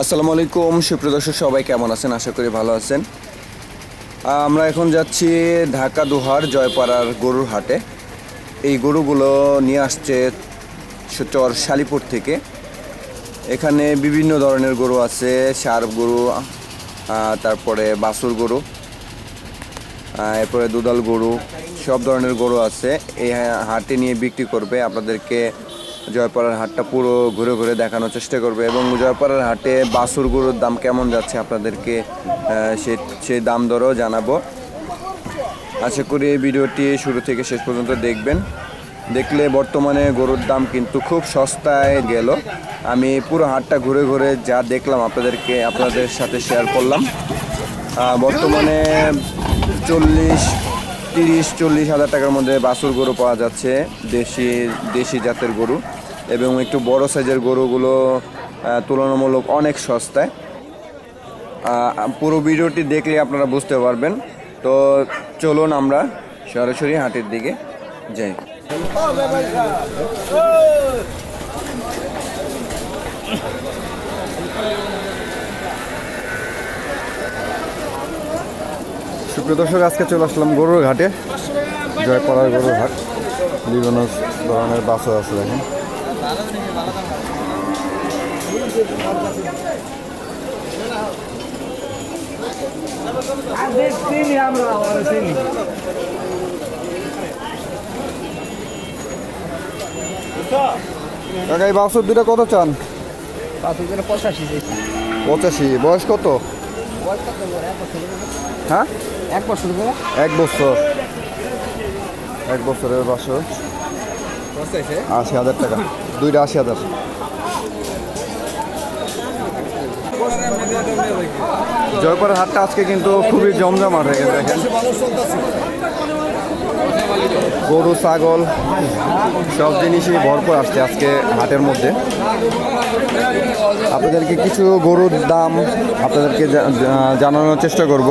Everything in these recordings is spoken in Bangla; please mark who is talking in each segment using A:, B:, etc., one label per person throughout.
A: আসসালামু আলাইকুম, সুপ্রিয় দর্শক, সবাই কেমন আছেন? আশা করি ভালো আছেন। আমরা এখন যাচ্ছি ঢাকা দুহার জয়পাড়ার গরুর হাটে। এই গরুগুলো নিয়ে আসছে চর শালিপুর থেকে। এখানে বিভিন্ন ধরনের গরু আছে সার গরু তারপরে বাছুর গরু এরপরে দুধাল গরু, সব ধরনের গরু আছে। এই হাটে নিয়ে বিক্রি করবে আপনাদেরকে জয়পাড়ার হাটটা পুরো ঘুরে ঘুরে দেখানোর চেষ্টা করবে এবং জয়পাড়ার হাটে বাছুর গরুর দাম কেমন যাচ্ছে আপনাদেরকে সে সেই দাম দরও জানাব। আশা করি এই ভিডিওটি শুরু থেকে শেষ পর্যন্ত দেখবেন। দেখলে বর্তমানে গরুর দাম কিন্তু খুব সস্তায় গেল। আমি পুরো হাটটা ঘুরে ঘুরে যা দেখলাম আপনাদেরকে, আপনাদের সাথে শেয়ার করলাম। বর্তমানে চল্লিশ, তিরিশ, চল্লিশ হাজার টাকার মধ্যে বাছুর গরু পাওয়া যাচ্ছে, দেশি দেশি জাতের গরু। এবং একটু বড় সাইজের গরুগুলো তুলনামূলক অনেক সস্তায়। পুরো ভিডিওটি দেখলে আপনারা বুঝতে পারবেন। তো চলুন আমরা সরাসরি হাটের দিকে যাই। সুপ্রিয় দর্শক, আজকে চলে আসলাম গরুর ঘাটে। জয়পাড়ার গরুর হাট বিভিন্ন ধরনের বাসও আছে দেখেন। কাকা, এই বাসর দুটা কত চান?
B: পঁচাশি।
A: পঁচাশি বয়স কত? হ্যাঁ?
B: এক বছর
A: এক বছর। এক বছরের বাসর। আশি হাজার টাকা। দুইটা আশি হাজার। জয়পুরের হাটটা আজকে কিন্তু খুবই জমজমাট হয়ে গেছে গরু, ছাগল, সব জিনিসই ভরপুর আসছে আজকে হাটের মধ্যে। আপনাদেরকে কিছু গরুর দাম আপনাদেরকে জানানোর চেষ্টা করব।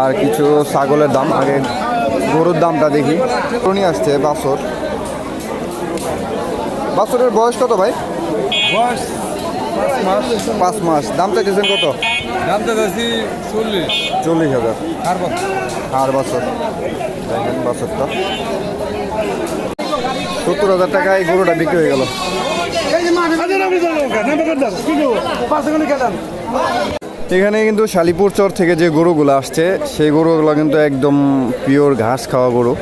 A: আর কিছু ছাগলের দাম, আগে গরুর দামটা দেখি। উনি আসছে বাছর। বাছরের বয়স কত ভাই?
B: বয়স পাঁচ মাস?
A: দাম চাইতেছেন কত?
B: দামটা যাচ্ছি চল্লিশ।
A: চল্লিশ হাজার।
B: আর বছর।
A: আর বছর। দেখেন বছরটা। সত্তর হাজার টাকায় গরুটা বিক্রি হয়ে গেল। এখানে কিন্তু শালিপুর চর থেকে যে গরুগুলো আসছে সেই গরুগুলো কিন্তু একদম পিওর ঘাস খাওয়া গরু।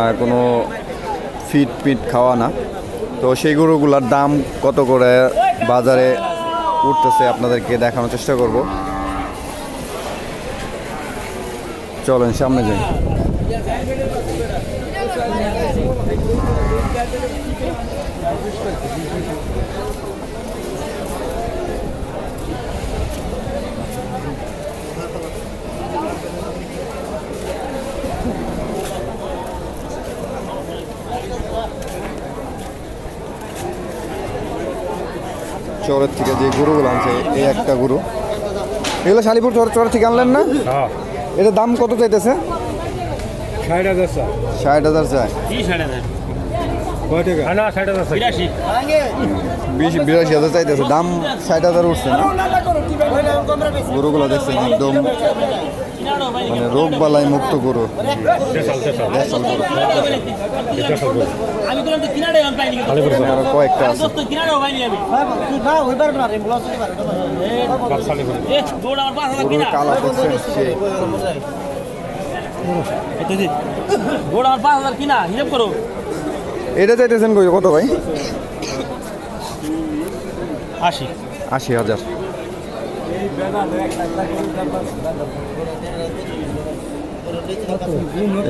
A: আর কোনো ফিট পিট খাওয়া না। তো সেই গরুগুলোর দাম কত করে? বাজারে উঠতেছে আপনাদেরকে দেখানোর চেষ্টা করব। চলেন সামনে যাই। চরের থেকে যে গরুগুলো আনছে এই একটা গরু। এগুলো শালিপুর চর চর থেকে আনলেন না?
B: এটা
A: এটার দাম কত চাইতেছে?
B: ষাট হাজার চাই।
A: ষাট হাজার? চায়
B: না ষাট হাজার
A: বিশ বিরাশি হাজার চাইতেছে। দাম ষাট হাজার উঠছে না? গরুগুলো দেখছেন একদম মানে রোগ বালাই মুক্ত গরু। আরও কয়েকটা আছে। গরুর
C: কিনা
A: কালার দেখছেন সেই
C: দৌড় আমার পাঁচ হাজার কিনা হিসাব করো
A: এটা চাইতেছেন কত ভাই?
C: আশি।
A: আশি হাজার।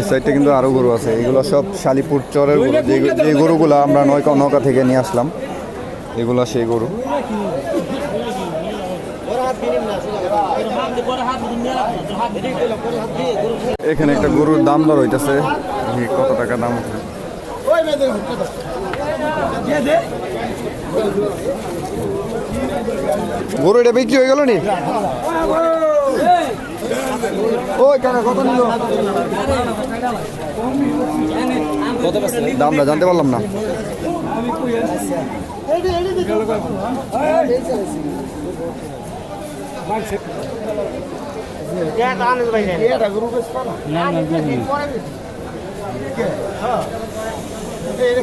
A: এই কিন্তু আরও গরু আছে। এগুলো সব শালিপুর চরের গরু। যে গরুগুলো আমরা নৌকা নৌকা থেকে নিয়ে আসলাম, এগুলো সেই গরু। এখানে একটা গরুর দাম দর হইতেছে। কত টাকা দাম? গরু এটা বিক্রি হয়ে গেল নি? ওই কাকা, কত নিল? দামটা জানতে পারলাম না।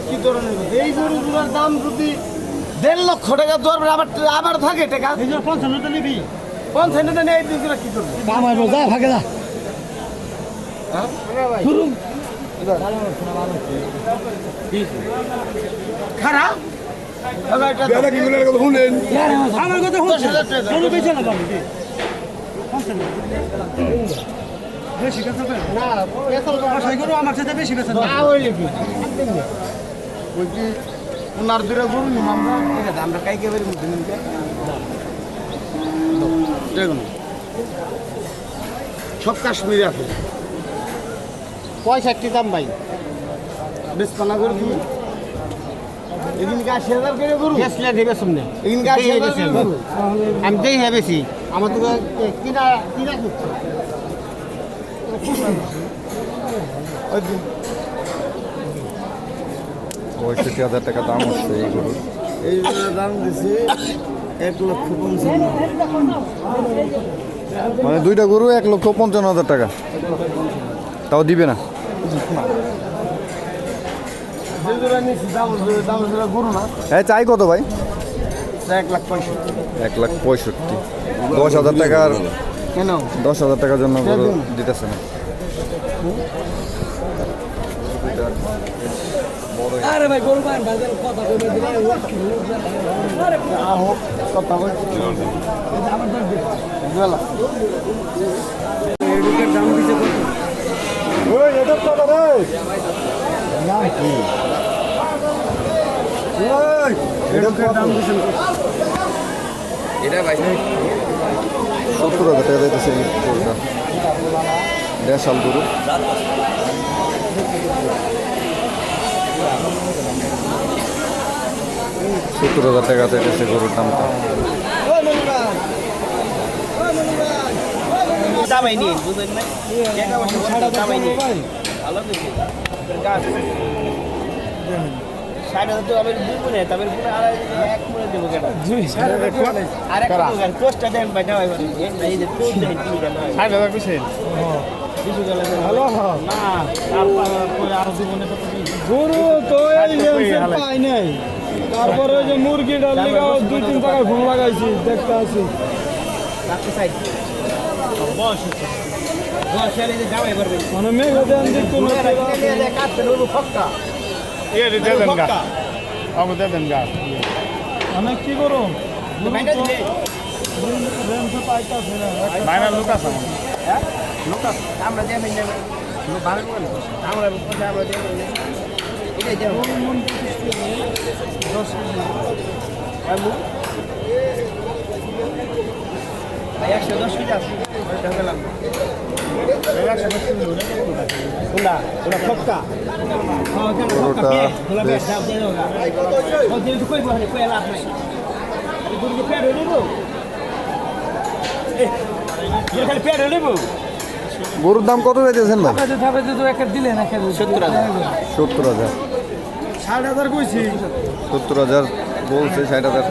D: কি ধরনের? এই গরুগুলোর দাম যদি দেড় লক্ষ টাকা দর আবার আবার থাকে টাকা।
C: পঞ্চান্নটা নিবি।
D: পঞ্চান্ন নেই এই দুগুলো কি করবে?
C: আমার যা ভাগে যা।
D: খারাপ? এবার এটা দাও।
C: আমার কথা না বেশি বেচা
D: না,
C: আমার সাথে বেশি বেচা
D: না, ওই লিখি। ওনার দুটো গরু নিম আমরা আমরা কাইকে বেরি মধ্যে নিতে দেখুন সব কাশ্মীরি আছে। পঁয়ষট্টি দাম ভাই। বেশ পানা করে তুমি এদিনকে আশি হাজার করে গরু
C: বেচলে দেবে শুনলে।
D: এদিনকে আশি হাজার
C: আমি দেই হ্যাঁ বেশি।
D: আমার তো কিনা কিনা করছে।
A: পঁয়ষট্টি হাজার টাকা দাম হচ্ছে এই গরুর।
D: এই দাম দিছি এক লক্ষ পঞ্চান্ন।
A: মানে দুইটা গরু এক লক্ষ পঞ্চান্ন হাজার টাকা। তাও দিবে না। হ্যাঁ চাই কত ভাই?
D: এক লাখ পঁয়ষট্টি।
A: এক লাখ পঁয়ষট্টি। দশ হাজার টাকার
D: কেন?
A: দশ হাজার টাকার জন্য দিতেছে না।
C: আরে ভাই গরু পান বাজার কথা কইবে দিলে
D: আহ কথা বলছি গেল
C: এডুকের দাম দিছে কত?
A: সত্তর হাজার টাকা দিতেছে এই গরুটা। গরু। সত্তর হাজার টাকা চাইতেছে গরুর দামটা
C: দামাই নি বুঝেন না? টাকা পয়সা দামাই নি ভালো কিছু গাছ। ষাট হাজার তো আমি দুই মনে তারপরে পুরো আড়াই এক মনে দেবো কেটা। আর একটা দেন ভাই না ভাই এই যে পোস্ট দেন ষাট হাজার ভালো
B: গরু তো পাই নাই। তারপরে ওই যে মুরগিটার লিগা দুই তিন টাকায় ফোন লাগাইছি দেখতে আছি। মানে মেঘ দেন মানে কি
C: হ্যাঁ? লোক আমরা দিয়ে মিলে ভালো করে আমরা আমরা মিলে এটাই আলু ভাই একশো দশ কেজি আছে ওটা গেলাম একশো
A: গরুর দাম কত পেয়েছেন ভাই?
C: সত্তর হাজার।
A: সত্তর হাজার।
B: ষাট হাজার কইছি।
A: সত্তর হাজার বলছে ষাট হাজার।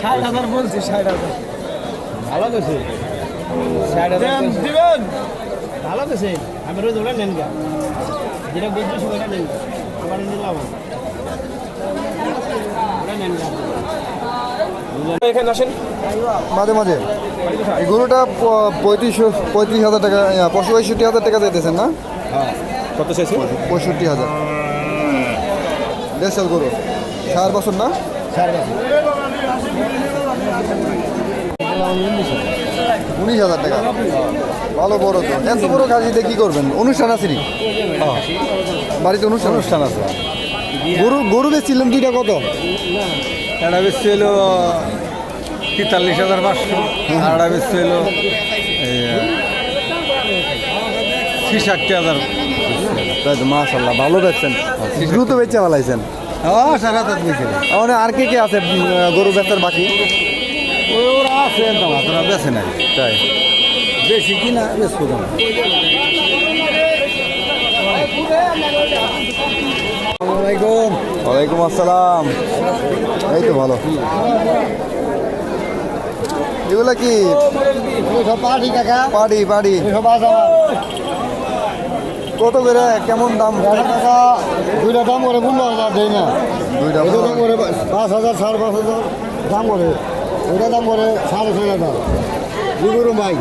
B: ষাট হাজার বলছি ষাট হাজার।
C: ভালো গেছে ষাট হাজার
B: দিবেন।
C: ভালো আমি রোজ ওটা নেন গা। যেটা বুঝছি সেটা নেন গা। আমার নিলাম ওটা নেন গা।
B: এখানে আসেন
A: মাঝে মাঝে। এই গরুটা পঁয়ত্রিশ পঁয়ত্রিশ হাজার টাকা পঁয়ষট্টি হাজার টাকা চাইতেছেন না?
B: কত চাইছি
A: পঁয়ষট্টি হাজার। দেড়শাল গরু। চার বছর না? উনিশ হাজার টাকা। ভালো বড় তো। এত বড় খাসিতে কী করবেন? অনুষ্ঠান আছে নি? বাড়িতে অনুষ্ঠান? অনুষ্ঠান আছে। গরু গরু বেচছিলেন দুইটা কত?
B: এটা তেতাল্লিশ হাজার পাঁচশো। এটা বেশি হলো ছিষট্টি হাজার।
A: তাই তো মাশাল্লাহ ভালো বেচছেন। দ্রুত বেচে ভালাইছেন
B: সারা হাজার দিয়েছিল
A: আর কে কে আছে গরু বেচার বাকি?
B: ওরা আছে বেছে নাই।
A: তাই।
B: বেশি কিনা না
A: আসসালামাইকুম ওয়ালাইকুম আসসালাম। এই তো ভালো। এগুলা কি?
D: পাটি কাকা।
A: পাড়ি পাড়ি।
D: সব আছে
A: কত করে? কেমন দাম?
D: টাকা দুইটা দাম করে পনেরো হাজার দেয় না।
A: দুইটা
D: দাম করে পাঁচ হাজার সাড়ে পাঁচ হাজার দাম করে। ওইটা দাম করে সাড়ে ছয় হাজার। বিগুরু ভাই?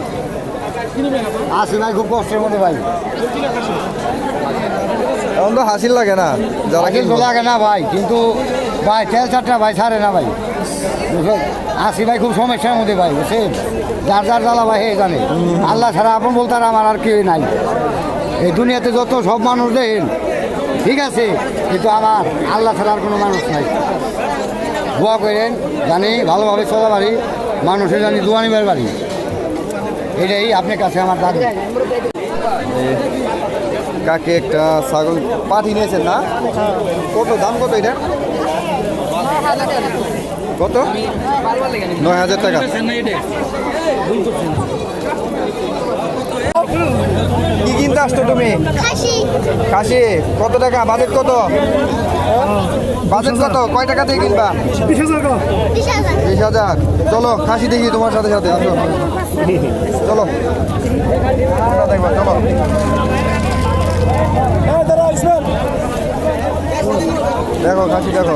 D: আসি ভাই খুব কষ্টের মধ্যে ভাই।
A: এখন তো হাসিল লাগে না যারা
D: কিন্তু লাগে না ভাই কিন্তু ভাই তেল চারটা ভাই ছাড়ে না ভাই। আসি ভাই, খুব সমস্যার মধ্যে ভাই, বুঝছেন? যার যার জ্বালা ভাই জানে। আল্লাহ ছাড়া আপন বলতে আর আমার আর কেউ নাই। এই দুনিয়াতে যত সব মানুষ দেখেন, ঠিক আছে? কিন্তু আমার আল্লাহ ছাড়া আর কোনো মানুষ নাই। দোয়া করেন, জানি ভালোভাবে চলা বাড়ি, মানুষের জানি দোয়া নিবার বাড়ি। এটাই আপনার কাছে আমার দাবি।
A: কাকে একটা ছাগল পাঠি নিয়েছেন না? কত দাম কত এটা? কত? নয় হাজার টাকা। কি কিনতে আসতো তুমি?
E: খাসি।
A: কত টাকা? বাজেট কত? বাজেট কত? কয় টাকা দিয়ে কিনবা?
E: বিশ হাজার
A: চলো খাসি দেখি তোমার সাথে সাথে আসো। চলো। দেখবা চলো। দেখো খাসি দেখো।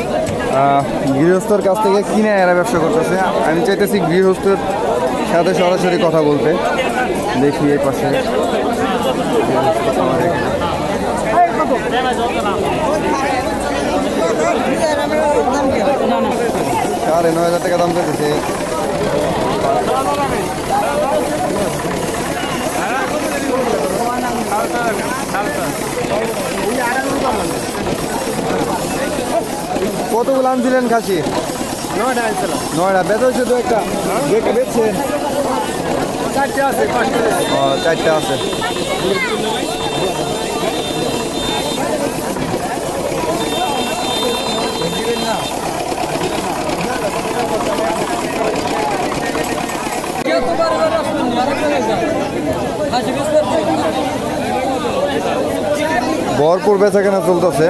A: গৃহস্থর কাছ থেকে কিনে এরা ব্যবসা করতেছে। আমি চাইতেছি গৃহস্থর সাথে সরাসরি কথা বলতে। দেখি এই পাশে। সাড়ে নয় হাজার টাকা দাম চাইতেছে। কতগুলো আনছিলেন খাসি?
B: নয়টা আনছিলাম।
A: নয়টা। বেচ হয়েছে তো একটা? বেচছেন?
B: চারটে আছে
A: ও, চারটা আছে। ভরপুর বেচা কেনা চলতেছে।